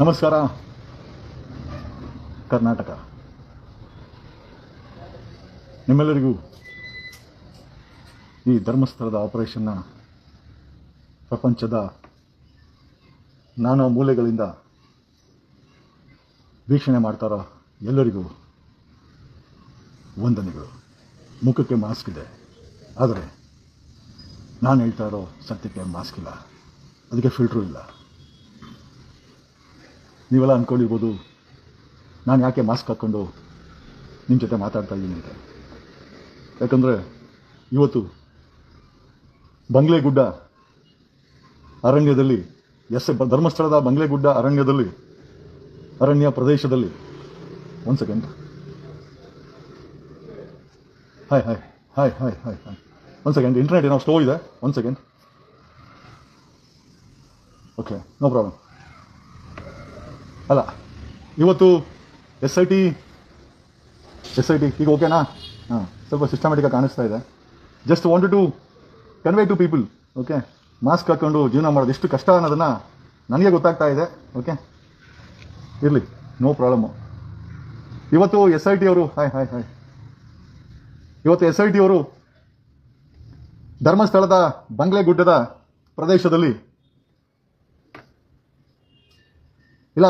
ನಮಸ್ಕಾರ. ಕರ್ನಾಟಕ. ನಿಮ್ಮೆಲ್ಲರಿಗೂ ಈ ಧರ್ಮಸ್ಥಳದ ಆಪರೇಷನ್ನ ಪ್ರಪಂಚದ ನಾನಾ ಮೂಲೆಗಳಿಂದ ವೀಕ್ಷಣೆ ಮಾಡ್ತಾರೋ ಎಲ್ಲರಿಗೂ ವಂದನೆಗಳು. ಮುಖಕ್ಕೆ ಮಾಸ್ಕ್ ಇದೆ. ಆದರೆ ನಾನು ಹೇಳ್ತಾ ಇರೋ ಸತ್ಯಕ್ಕೆ ಮಾಸ್ಕ್ ಇಲ್ಲ. ಅದಕ್ಕೆ ಫಿಲ್ಟ್ರೂ ಇಲ್ಲ. ನೀವೆಲ್ಲ ಅಂದ್ಕೊಂಡಿರ್ಬೋದು ನಾನು ಯಾಕೆ ಮಾಸ್ಕ್ ಹಾಕ್ಕೊಂಡು ನಿಮ್ಮ ಜೊತೆ ಮಾತಾಡ್ತಾ ಇದ್ದೀನಿ ಅಂತ. ಯಾಕಂದರೆ ಇವತ್ತು ಬಂಗ್ಲೆಗುಡ್ಡ ಅರಣ್ಯದಲ್ಲಿ, ಎಸ್ ಧರ್ಮಸ್ಥಳದ ಬಂಗ್ಲೆಗುಡ್ಡ ಅರಣ್ಯದಲ್ಲಿ, ಅರಣ್ಯ ಪ್ರದೇಶದಲ್ಲಿ, ಒಂದು second hi hi hi hi hi hi ಒಂದು ಸೆಕೆಂಡ್ ಇಂಟರ್ನೆಟ್ ಏನೋ ಸ್ಲೋ ಇದೆ. ಒಂದು ಸೆಕೆಂಡ್ ಓಕೆ ನೋ ಪ್ರಾಬ್ಲಮ್ ಅಲ್ಲ, ಇವತ್ತು S I T S I T ಈಗ ಓಕೆನಾ ಹಾಂ, ಸ್ವಲ್ಪ ಸಿಸ್ಟಮೆಟಿಕಾಗಿ ಕಾಣಿಸ್ತಾ ಇದೆ. Just want to convey to people okay mask ಹಾಕ್ಕೊಂಡು ಜೀವನ ಮಾಡೋದು ಎಷ್ಟು ಕಷ್ಟ ಅನ್ನೋದನ್ನು ನನಗೆ ಗೊತ್ತಾಗ್ತಾ ಇದೆ ಓಕೆ ಇರಲಿ ನೋ ಪ್ರಾಬ್ಲಮ್ಮು ಇವತ್ತು ಎಸ್ ಐ ಟಿ ಅವರು ಹಾಯ್ ಹಾಯ್ ಹಾಯ್ ಇವತ್ತು ಎಸ್ ಐ ಟಿ ಅವರು ಧರ್ಮಸ್ಥಳದ ಬಂಗ್ಲೆಗುಡ್ಡದ ಪ್ರದೇಶದಲ್ಲಿ, ಇಲ್ಲ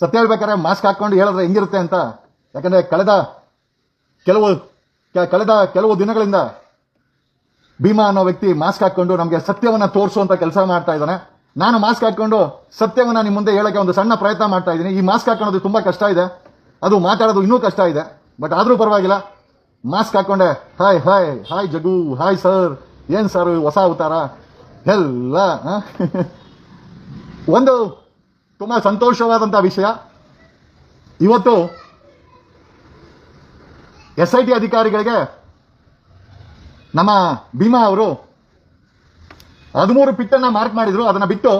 ಸತ್ಯ ಹೇಳ್ಬೇಕಾದ್ರೆ ಮಾಸ್ಕ್ ಹಾಕೊಂಡು ಹೇಳಿದ್ರೆ ಹೆಂಗಿರುತ್ತೆ ಅಂತ? ಯಾಕಂದ್ರೆ ಕಳೆದ ಕೆಲವು ಕಳೆದ ಕೆಲವು ದಿನಗಳಿಂದ ಭೀಮಾ ಅನ್ನೋ ವ್ಯಕ್ತಿ ಮಾಸ್ಕ್ ಹಾಕ್ಕೊಂಡು ನಮಗೆ ಸತ್ಯವನ್ನ ತೋರಿಸುವಂತ ಕೆಲಸ ಮಾಡ್ತಾ ಇದ್ದಾನೆ. ನಾನು ಮಾಸ್ಕ್ ಹಾಕ್ಕೊಂಡು ಸತ್ಯವನ್ನ ನಿಮ್ಮ ಮುಂದೆ ಹೇಳಕ್ಕೆ ಒಂದು ಸಣ್ಣ ಪ್ರಯತ್ನ ಮಾಡ್ತಾ ಇದ್ದೀನಿ. ಈ ಮಾಸ್ಕ್ ಹಾಕೊಳ್ಳೋದು ತುಂಬಾ ಕಷ್ಟ ಇದೆ. ಅದು ಮಾತಾಡೋದು ಇನ್ನೂ ಕಷ್ಟ ಇದೆ. ಬಟ್ ಆದರೂ ಪರವಾಗಿಲ್ಲ mask ಹಾಕೊಂಡೆ hi hi hi Jagu hi sir ಏನು ಸರ್ ಹೊಸ ಅವತಾರ? ಎಲ್ಲ? ಒಂದು ತುಂಬಾ ಸಂತೋಷವಾದಂಥ ವಿಷಯ. ಇವತ್ತು ಎಸ್ ಐ ಟಿ ಅಧಿಕಾರಿಗಳಿಗೆ ನಮ್ಮ ಭೀಮಾ ಅವರು ಹದಿಮೂರು ಪಿಟ್ಟನ್ನು ಮಾರ್ಕ್ ಮಾಡಿದರು. ಅದನ್ನು ಬಿಟ್ಟು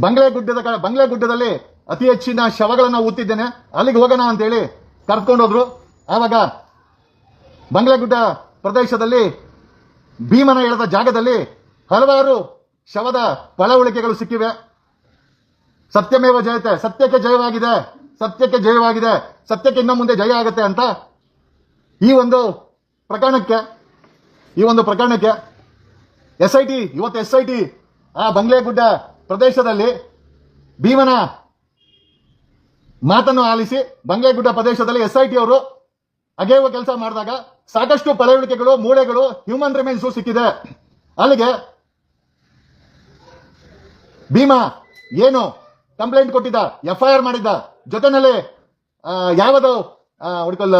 ಬಂಗ್ಲೆ ಗುಡ್ಡದ ಬಂಗ್ಲೆ ಗುಡ್ಡದಲ್ಲಿ ಅತಿ ಹೆಚ್ಚಿನ ಶವಗಳನ್ನು ಊತಿದ್ದೇನೆ. ಅಲ್ಲಿಗೆ ಹೋಗೋಣ ಅಂತೇಳಿ ಕರ್ಕೊಂಡೋದ್ರು ಆವಾಗ ಬಂಗ್ಲೆಗುಡ್ಡ ಪ್ರದೇಶದಲ್ಲಿ ಭೀಮನ ಎಳೆದ ಜಾಗದಲ್ಲಿ ಹಲವಾರು ಶವದ ಪಳವಳಿಕೆಗಳು ಸಿಕ್ಕಿವೆ. ಸತ್ಯಮೇವ ಜಯತೆ, ಸತ್ಯಕ್ಕೆ ಜಯವಾಗಿದೆ ಸತ್ಯಕ್ಕೆ ಜಯವಾಗಿದೆ, ಸತ್ಯಕ್ಕೆ ಇನ್ನು ಮುಂದೆ ಜಯ ಆಗುತ್ತೆ ಅಂತ ಈ ಒಂದು ಪ್ರಕರಣಕ್ಕೆ, ಈ ಒಂದು ಪ್ರಕರಣಕ್ಕೆ ಎಸ್ ಐ ಟಿ ಇವತ್ತು ಎಸ್ ಐ ಟಿ ಆ ಬಂಗ್ಲೆಗುಡ್ಡ ಪ್ರದೇಶದಲ್ಲಿ ಭೀಮನ ಮಾತನ್ನು ಆಲಿಸಿ ಬಂಗ್ಲೆಗುಡ್ಡ ಪ್ರದೇಶದಲ್ಲಿ ಎಸ್ ಐ ಟಿ ಅವರು ಅಗೆಯುವ ಕೆಲಸ ಮಾಡಿದಾಗ ಸಾಕಷ್ಟು ಪಳವಳಿಕೆಗಳು ಮೂಳೆಗಳು ಹ್ಯೂಮನ್ ರಿಮೈನ್ಸು ಸಿಕ್ಕಿದೆ. ಅಲ್ಲಿಗೆ ಭೀಮಾ ಏನು ಕಂಪ್ಲೇಂಟ್ ಕೊಟ್ಟಿದ್ದ ಎಫ್ ಐ ಆರ್ ಮಾಡಿದ್ದ. ಜೊತೆನಲ್ಲಿ ಯಾವುದು ಹುಡುಕಲ್ಲ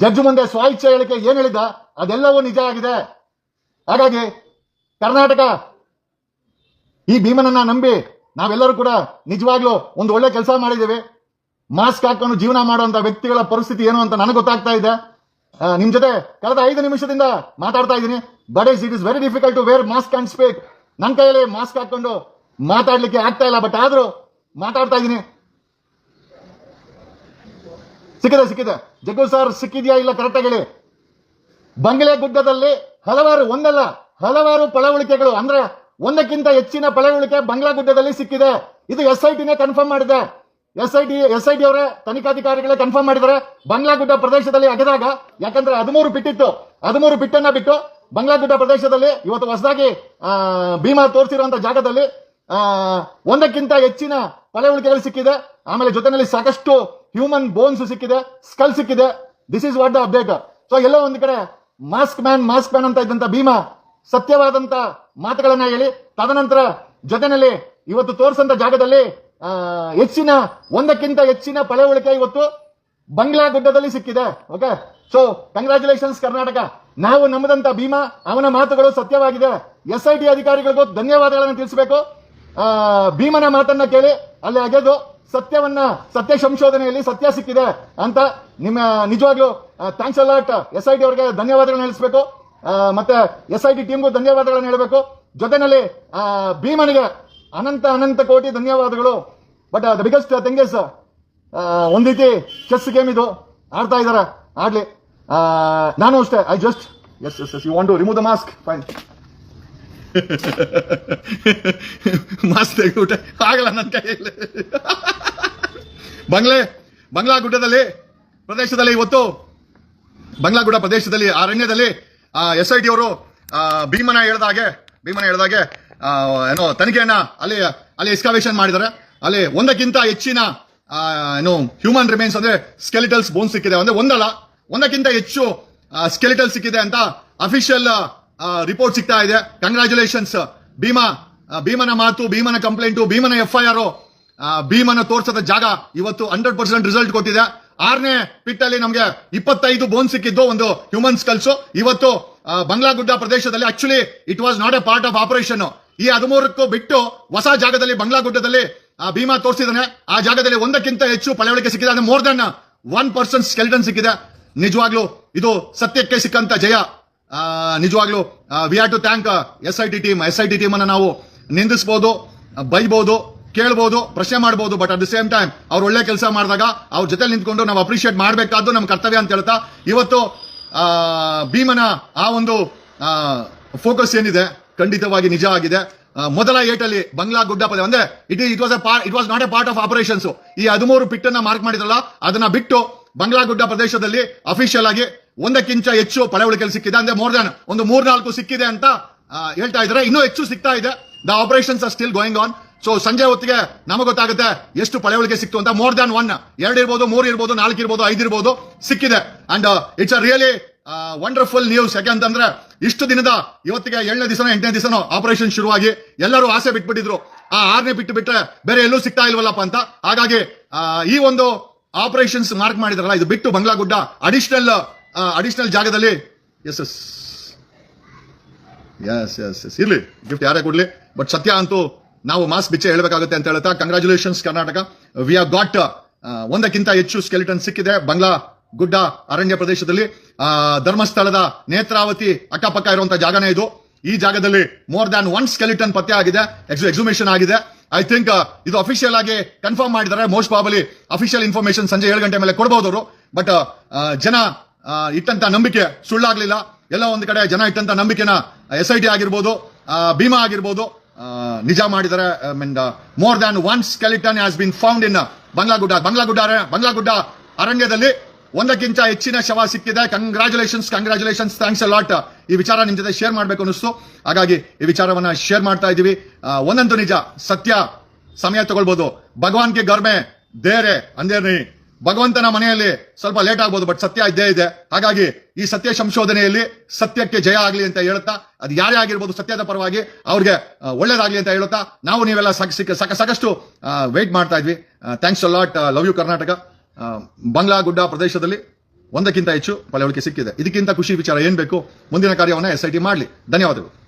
ಜಡ್ಜ್ ಮುಂದೆ ಸ್ವಾಯಿಚ್ಛ ಹೇಳಿಕೆ ಏನು ಹೇಳಿದ್ದ, ಅದೆಲ್ಲವೂ ನಿಜ ಆಗಿದೆ. ಹಾಗಾಗಿ, ಕರ್ನಾಟಕ, ಈ ಭೀಮನನ್ನ ನಂಬಿ ನಾವೆಲ್ಲರೂ ಕೂಡ ನಿಜವಾಗ್ಲೂ ಒಂದು ಒಳ್ಳೆ ಕೆಲಸ ಮಾಡಿದ್ದೇವೆ. ಮಾಸ್ಕ್ ಹಾಕೊಂಡು ಜೀವನ ಮಾಡುವಂತ ವ್ಯಕ್ತಿಗಳ ಪರಿಸ್ಥಿತಿ ಏನು ಅಂತ ನನಗೆ ಗೊತ್ತಾಗ್ತಾ ಇದೆ. ನಿಮ್ಮ ನಿಮ್ ಜೊತೆ ಕಳೆದ ಐದು ನಿಮಿಷದಿಂದ ಮಾತಾಡ್ತಾ ಇದ್ದೀನಿ. But is it is very difficult to wear mask and speak ನನ್ನ ಕೈಯಲ್ಲಿ ಮಾಸ್ಕ್ ಹಾಕೊಂಡು ಮಾತಾಡ್ಲಿಕ್ಕೆ ಆಗ್ತಾ ಇಲ್ಲ ಬಟ್ ಆದ್ರೂ ಮಾತಾಡ್ತಾ ಇದ್ದೀನಿ ಸಿಕ್ಕಿದೆ ಸಿಕ್ಕಿದೆ. ಜಗ್ಗು ಸರ್ ಸಿಕ್ಕಿದ್ಯಾ ಇಲ್ಲ ಕರೆಕ್ಟಾಗಿ ಹೇಳಿ. ಬಂಗ್ಲೆ ಗುಡ್ಡದಲ್ಲಿ ಹಲವಾರು, ಒಂದಲ್ಲ, ಹಲವಾರು ಪಳವಳಿಕೆಗಳು, ಅಂದ್ರೆ ಒಂದಕ್ಕಿಂತ ಹೆಚ್ಚಿನ ಪಳವಳಿಕೆ ಬಂಗ್ಲಾ ಗುಡ್ಡದಲ್ಲಿ ಸಿಕ್ಕಿದೆ. ಇದು ಎಸ್ ಐ ಟಿನೇ ಕನ್ಫರ್ಮ್ ಮಾಡಿದೆ. S I T S I T ಅವರೇ ತನಿಖಾಧಿಕಾರಿಗಳೇ ಕನ್ಫರ್ಮ್ ಮಾಡಿದ್ದಾರೆ. ಬಂಗ್ಲಾ ಗುಡ್ಡ ಪ್ರದೇಶದಲ್ಲಿ ಅಗೆದಾಗ, ಯಾಕಂದ್ರೆ ಹದಿಮೂರು ಬಿಟ್ಟಿತ್ತು. ಹದಿಮೂರು ಬಿಟ್ಟನ್ನ ಬಿಟ್ಟು ಬಂಗ್ಲಾ ಗುಡ್ಡ ಪ್ರದೇಶದಲ್ಲಿ ಇವತ್ತು ಹೊಸದಾಗಿ ಭೀಮಾ ತೋರಿಸಿರುವಂತ ಜಾಗದಲ್ಲಿ ಒಂದಕ್ಕಿಂತ ಹೆಚ್ಚಿನ ಪಳವಳಿಕೆಗಳು ಸಿಕ್ಕಿದೆ. ಆಮೇಲೆ ಜೊತೆನಲ್ಲಿ ಸಾಕಷ್ಟು ಹ್ಯೂಮನ್ ಬೋನ್ಸ್ ಸಿಕ್ಕಿದೆ ಸ್ಕಲ್ ಸಿಕ್ಕಿದೆ. This is what the update so ಎಲ್ಲೋ ಒಂದು ಕಡೆ ಮಾಸ್ಕ್ ಮ್ಯಾನ್ ಮಾಸ್ಕ್ ಮ್ಯಾನ್ ಅಂತ ಇದ್ದಂತ ಭೀಮಾ ಸತ್ಯವಾದಂತ ಮಾತುಗಳನ್ನ ಹೇಳಿ, ತದನಂತರ ಜೊತೆನಲ್ಲಿ ಇವತ್ತು ತೋರಿಸಂತ ಜಾಗದಲ್ಲಿ ಹೆಚ್ಚಿನ, ಒಂದಕ್ಕಿಂತ ಹೆಚ್ಚಿನ ಪಳವಳಿಕೆ ಇವತ್ತು ಬಂಗ್ಲಾ ಗುಡ್ಡದಲ್ಲಿ ಸಿಕ್ಕಿದೆ. Okay so congratulations Karnataka. ನಾವು ನಮ್ಮದಂತ ಭೀಮಾ, ಅವನ ಮಾತುಗಳು ಸತ್ಯವಾಗಿದೆ. ಎಸ್ ಐ ಟಿ ಅಧಿಕಾರಿಗಳಿಗೂ ಧನ್ಯವಾದಗಳನ್ನು ತಿಳಿಸಬೇಕು. ಭೀಮನ ಮಾತನ್ನ ಕೇಳಿ ಅಲ್ಲಿ ಅಗೆದು ಸತ್ಯವನ್ನ, ಸತ್ಯ ಸಂಶೋಧನೆಯಲ್ಲಿ ಸತ್ಯ ಸಿಕ್ಕಿದೆ ಅಂತ ನಿಮ್ಮ, ನಿಜವಾಗ್ಲೂ thanks a lot S I T ಅವರಿಗೆ ಧನ್ಯವಾದಗಳನ್ನ ಹೇಳಿಸ್ಬೇಕು. ಮತ್ತೆ ಎಸ್ ಐ ಟಿ ಟೀಮ್ಗೂ ಧನ್ಯವಾದಗಳನ್ನ ಹೇಳಬೇಕು. ಜೊತೆನಲ್ಲಿ ಭೀಮನಿಗೆ ಅನಂತ ಅನಂತ ಕೋಟಿ ಧನ್ಯವಾದಗಳು. But the biggest thing is ಒಂದ್ ರೀತಿ ಚೆಸ್ ಗೇಮ್ ಇದು. ಆಡ್ತಾ ಇದ್ದಾರೆ ಆಡ್ಲಿ. ನಾನು ಅಷ್ಟೇ. I just S S S you want to remove the mask fine mask ಊಟ. ಆಗಲ್ಲ ನನ್ನ ಕೈಯಲ್ಲಿ. ಬಂಗ್ಲೆ ಬಂಗ್ಲಾ ಗುಡ್ಡದಲ್ಲಿ ಪ್ರದೇಶದಲ್ಲಿ ಇವತ್ತು ಬಂಗ್ಲಾಗುಡ ಪ್ರದೇಶದಲ್ಲಿ, ಅರಣ್ಯದಲ್ಲಿ ಎಸ್ ಐ ಟಿ ಅವರು ಭೀಮನ ಹೇಳ್ದಾಗೆ ಭೀಮನ ಹೇಳ್ದಾಗೆ ಏನೋ ತನಿಖೆಯನ್ನ ಅಲ್ಲಿ ಅಲ್ಲಿ ಎಕ್ಸ್ಕಾವೇಷನ್ ಮಾಡಿದ್ದಾರೆ. ಅಲ್ಲಿ ಒಂದಕ್ಕಿಂತ ಹೆಚ್ಚಿನ ಏನು ಹ್ಯೂಮನ್ ರಿಮೇನ್ಸ್ ಅಂದ್ರೆ ಸ್ಕೆಲಿಟಲ್ಸ್ ಬೋನ್ ಸಿಕ್ಕಿದೆ. ಅಂದ್ರೆ ಒಂದಲ್ಲ, ಒಂದಕ್ಕಿಂತ ಹೆಚ್ಚು ಸ್ಕೆಲಿಟಲ್ ಸಿಕ್ಕಿದೆ ಅಂತ ಅಫಿಷಿಯಲ್ ರಿಪೋರ್ಟ್ ಸಿಗ್ತಾ ಇದೆ. ಕಂಗ್ರ್ಯಾಚುಲೇಷನ್ಸ್ ಭೀಮಾ ಭೀಮನ ಮಾತು, ಭೀಮನ ಕಂಪ್ಲೇಂಟು ಭೀಮನ ಎಫ್ ಐ ಆರ್ ಭೀಮನ ತೋರ್ಸದ ಜಾಗ ಇವತ್ತು ಹಂಡ್ರೆಡ್ ಪರ್ಸೆಂಟ್ ರಿಸಲ್ಟ್ ಕೊಟ್ಟಿದೆ. ಆರನೇ ಪಿಟ್ ಅಲ್ಲಿ ನಮಗೆ ಇಪ್ಪತ್ತೈದು ಬೋನ್ ಸಿಕ್ಕಿದ್ದು ಒಂದು ಹ್ಯೂಮನ್ ಸ್ಕಲ್ಸ್ ಇವತ್ತು ಬಂಗ್ಲಾಗುಡ್ಡ ಪ್ರದೇಶದಲ್ಲಿ actually it was not a part of operation ಈ ಹದಿಮೂರಕ್ಕೂ ಬಿಟ್ಟು ಹೊಸ ಜಾಗದಲ್ಲಿ ಬಂಗ್ಲಾಗುಡ್ಡದಲ್ಲಿ ಭೀಮಾ ತೋರಿಸಿದಾನೆ ಆ ಜಾಗದಲ್ಲಿ ಒಂದಕ್ಕಿಂತ ಹೆಚ್ಚು ಪಳವಳಿಕೆ ಸಿಕ್ಕಿದೆ. ಅಂದ್ರೆ more than one person skeleton ಸಿಕ್ಕಿದೆ. ನಿಜವಾಗ್ಲೂ ಇದು ಸತ್ಯಕ್ಕೆ ಸಿಕ್ಕಂತ ಜಯ. ನಿಜವಾಗ್ಲೂ we have to thank S I T team S I T team ಅನ್ನ ನಾವು ನಿಂದಿಸಬಹುದು ಬೈಬಹುದು ಕೇಳ್ಬೋದು, ಪ್ರಶ್ನೆ ಮಾಡಬಹುದು but at the same time ಅವ್ರು ಒಳ್ಳೆ ಕೆಲಸ ಮಾಡಿದಾಗ ಅವ್ರ ಜೊತೆ ನಿಂತ್ಕೊಂಡು ನಾವು ಅಪ್ರಿಷಿಯೇಟ್ ಮಾಡಬೇಕಾದ್ದು ನಮ್ಮ ಕರ್ತವ್ಯ ಅಂತ ಹೇಳ್ತಾ, ಇವತ್ತು ಭೀಮನ ಆ ಒಂದು ಫೋಕಸ್ ಏನಿದೆ, ಖಂಡಿತವಾಗಿ ನಿಜ ಆಗಿದೆ. ಮೊದಲ ಏಟಲ್ಲಿ ಬಂಗ್ಲಾ ಗುಡ್ಡ ಪದ ಅಂದ್ರೆ it it was uh it was not a part of operations ಈ ಹದಿಮೂರು ಪಿಟ್ಟನ್ನ ಮಾರ್ಕ್ ಮಾಡಿದ್ರಲ್ಲ, ಅದನ್ನ ಬಿಟ್ಟು ಬಂಗ್ಲಾ ಗುಡ್ಡ ಪ್ರದೇಶದಲ್ಲಿ ಅಫಿಷಿಯಲ್ ಆಗಿ ಒಂದಕ್ಕಿಂತ ಹೆಚ್ಚು ಪಳವಳಿಕೆಯಲ್ಲಿ ಸಿಕ್ಕಿದೆ. ಅಂದ್ರೆ ಮೋರ್ ದನ್ ಒಂದು ಮೂರ್ನಾಲ್ಕು ಸಿಕ್ಕಿದೆ ಅಂತ ಹೇಳ್ತಾ ಇದ್ದಾರೆ. ಇನ್ನೂ ಹೆಚ್ಚು ಸಿಗ್ತಾ ಇದೆ. The operations are still going on so ಸಂಜೆ ಹೊತ್ತಿಗೆ ನಮಗೆ ಗೊತ್ತಾಗುತ್ತೆ ಎಷ್ಟು ಪಳವಳಿಕೆ ಸಿಕ್ತು ಅಂತ. ಮೋರ್ ದನ್ ಒನ್ ಎರಡು ಇರ್ಬೋದು, ಮೂರು ಇರ್ಬೋದು, ನಾಲ್ಕು ಇರ್ಬೋದು, ಐದು ಇರ್ಬೋದು ಸಿಕ್ಕಿದೆ. And it's a really wonderful news ಯಾಕೆಂತಂದ್ರೆ ಇಷ್ಟು ದಿನದ ಇವತ್ತಿಗೆ ಏಳನೇ ದಿವಸನೋ, ಎಂಟನೇ ದಿವಸನೋ ಆಪರೇಷನ್ ಶುರುವಾಗಿ ಎಲ್ಲರೂ ಆಸೆ ಬಿಟ್ಬಿಟ್ಟಿದ್ರು. ಆ ಆರನೇ ಬಿಟ್ಟು ಬಿಟ್ರೆ ಬೇರೆ ಎಲ್ಲೂ ಸಿಗ್ತಾ ಇಲ್ವಲ್ಲಪ್ಪ ಅಂತ. ಹಾಗಾಗಿ ಈ ಒಂದು ಆಪರೇಷನ್ಸ್ ಮಾರ್ಕ್ ಮಾಡಿದ್ರಲ್ಲ, ಇದು ಬಿಟ್ಟು ಬಂಗ್ಲಾಗುಡ್ಡ. ಅಡಿಷನಲ್ ಅಡಿಷನಲ್ ಜಾಗದಲ್ಲಿ S S S S S ಇರ್ಲಿ. ಗಿಫ್ಟ್ ಯಾರೇ ಕೊಡ್ಲಿ. ಬಟ್ ಸತ್ಯ ಅಂತೂ ನಾವು ಮಾಸ್ ಬಿಚ್ಚೆ ಹೇಳಬೇಕಾಗುತ್ತೆ ಅಂತ ಹೇಳ್ತಾ congratulations Karnataka. We are got ಒಂದಕ್ಕಿಂತ ಹೆಚ್ಚು ಸ್ಕೆಲಿಟನ್ ಸಿಕ್ಕಿದೆ. ಬಂಗ್ಲಾ, ಗುಡ್ಡ, ಅರಣ್ಯ ಪ್ರದೇಶದಲ್ಲಿ. ಧರ್ಮಸ್ಥಳದ ನೇತ್ರಾವತಿ ಅಕ್ಕಪಕ್ಕ ಇರುವಂತಹ ಜಾಗನೇ ಇದು. ಈ ಜಾಗದಲ್ಲಿ ಮೋರ್ ದ್ಯಾನ್ ಒನ್ ಸ್ಕೆಲಿಟನ್ ಪತ್ತೆ ಆಗಿದೆ. ಎಕ್ಸಿಬಿಷನ್ ಆಗಿದೆ. ಐ ಥಿಂಕ್ ಇದು ಅಫಿಷಿಯಲ್ ಆಗಿ ಕನ್ಫರ್ಮ್ ಮಾಡಿದ್ದಾರೆ. ಮೋಸ್ಟ್ ಪ್ರಾಬಲಿ ಅಫಿಷಿಯಲ್ ಇನ್ಫಾರ್ಮೇಶನ್ ಸಂಜೆ ಏಳು ಗಂಟೆ ಮೇಲೆ ಕೊಡಬಹುದು ಅವರು. ಬಟ್ ಜನ ಇಟ್ಟಂತ ನಂಬಿಕೆ ಸುಳ್ಳಾಗ್ಲಿಲ್ಲ. ಎಲ್ಲ ಒಂದು ಕಡೆ ಜನ ಇಟ್ಟಂತ ನಂಬಿಕೆನ ಎಸ್ ಐ ಟಿ ಆಗಿರ್ಬೋದು ಭೀಮಾ ಆಗಿರ್ಬೋದು ನಿಜ ಮಾಡಿದರೆ more than one skeleton has been found in Banglagudda. Banglagudda Banglagudda ಅರಣ್ಯದಲ್ಲಿ ಒಂದಕ್ಕಿಂತ ಹೆಚ್ಚಿನ ಶವ ಸಿಕ್ಕಿದೆ. Congratulations congratulations thanks a lot ಈ ವಿಚಾರ ನಿಮ್ಮ ಜೊತೆ ಶೇರ್ ಮಾಡ್ಬೇಕು ಅನಿಸ್ತು ಹಾಗಾಗಿ ಈ ವಿಚಾರವನ್ನ ಶೇರ್ ಮಾಡ್ತಾ ಇದೀವಿ ಒಂದಂತೂ ನಿಜ, ಸತ್ಯ, ಸಮಯ ತಗೊಳ್ಬಹುದು ಭಗವಾನ್ಗೆ ಗರ್ಮೆ, ದೇರೆ, ಅಂದೇರ್ನಿ. ಭಗವಂತನ ಮನೆಯಲ್ಲಿ ಸ್ವಲ್ಪ ಲೇಟ್ ಆಗ್ಬೋದು ಬಟ್ ಸತ್ಯ ಇದ್ದೇ ಇದೆ. ಹಾಗಾಗಿ ಈ ಸತ್ಯ ಸಂಶೋಧನೆಯಲ್ಲಿ ಸತ್ಯಕ್ಕೆ ಜಯ ಆಗಲಿ ಅಂತ ಹೇಳುತ್ತಾ, ಅದು ಯಾರೇ ಆಗಿರ್ಬೋದು ಸತ್ಯದ ಪರವಾಗಿ ಅವ್ರಿಗೆ ಒಳ್ಳೇದಾಗಲಿ ಅಂತ ಹೇಳುತ್ತಾ, ನಾವು ನೀವೆಲ್ಲ ಸಾಕ್- ಸಾಕಷ್ಟು ವೆಯ್ಟ್ ಮಾಡ್ತಾ ಇದ್ವಿ. Thanks a lot love you Karnataka Banglagudda ಪ್ರದೇಶದಲ್ಲಿ ಒಂದಕ್ಕಿಂತ ಹೆಚ್ಚು ಪಳವಳಿಕೆ ಸಿಕ್ಕಿದೆ. ಇದಕ್ಕಿಂತ ಖುಷಿ ವಿಚಾರ ಏನ್ ಬೇಕು? ಮುಂದಿನ ಕಾರ್ಯವನ್ನು ಎಸ್ ಐ ಟಿ ಮಾಡಲಿ. ಧನ್ಯವಾದಗಳು.